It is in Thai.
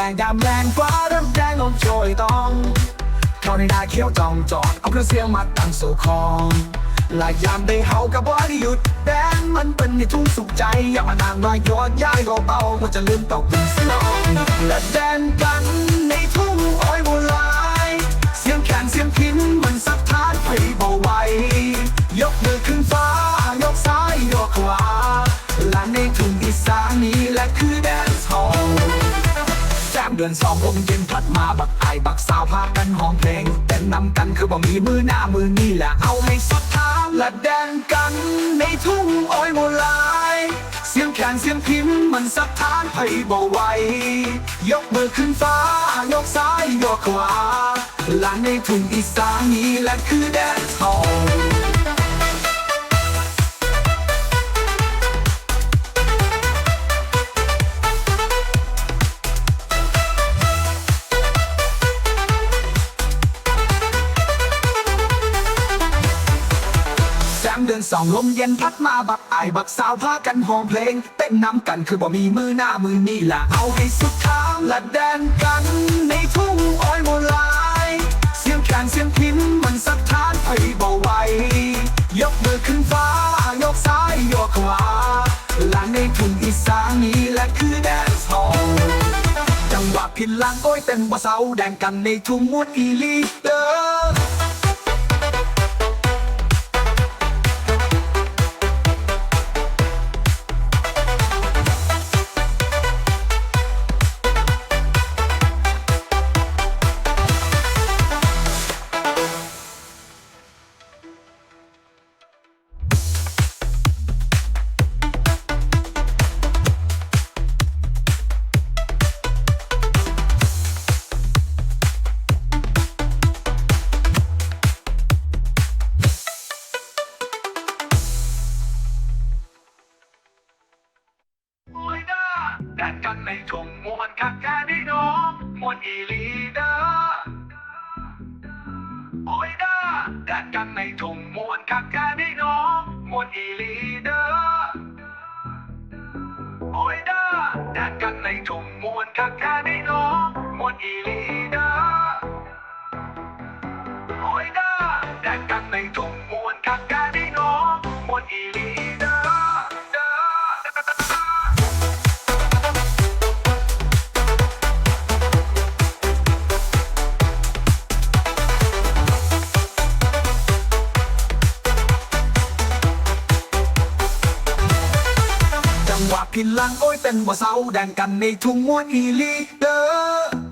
แรงดำแรงกว่าดัมแดงลมโชยต้องเทอในนาเขียวจองจอดเอาเครื่องเสียงมาตั้งสู่คองลายยามได้เฮากับบอด้หยุดแดนมันเป็นในทุ่งสุขใจ อย่ามานางน้อยยอดย้ายก็เบาก็จะลืมตกเป็นสนองและแดนกัน แจ้มเดือนสองลมเย็นพัดมาบักไอบักสาวพากันห้องเพลงเต้นนำกันคือบ่มีมือหน้ามือนี่แหละเอาให้สุดทางและแดนกัน ในทุ่งอ้อยโมลาย เสียงแขนเสียงพิมพ์มันสักทานไปบ่ไหวยกมือขึ้นฟ้ายกซ้ายยกขวาและในทุ่งอีสานนี้แหละคือแดนซ์ฮอล แซมเดือนสองลมเย็นพัดมาบักไอายบักสาวพากันห้องเพลง เต้นนำกันคือบ่มีมือหน้ามือนี่ละเอาให้สุดทางและแดนกัน ในทุ่งอ้อยโมลาย เสียงแขนเสียงพินมันสักทานไปเบาไหวยกมือขึ้นฟ้ายกซ้ายยกขวาและในทุ่งอีสานนี้แหละคือแดนซ์ฮอลจังหวะพินลังโอ้ยเต้นบ่เศร้าแดงกันในทุ่งมวดอีลีเดอ ในทุ่งมวนคักแค่นี้น้องมวนอีลีเดอโอ้ยเด้าแดนกันในทุ่งมวนคักแค่นี้น้องมวนอีลีเดอโอ้ยเด้าแดนกันในทุ่งมวนคักแค่นี้น้องมวนอีลีเดอโอ้ยเด้าแดนกันในทุ่ง พินลังโอ้ยเป็นบ่เศร้าแดงกันในทุ่งมวนอีลีเดอร์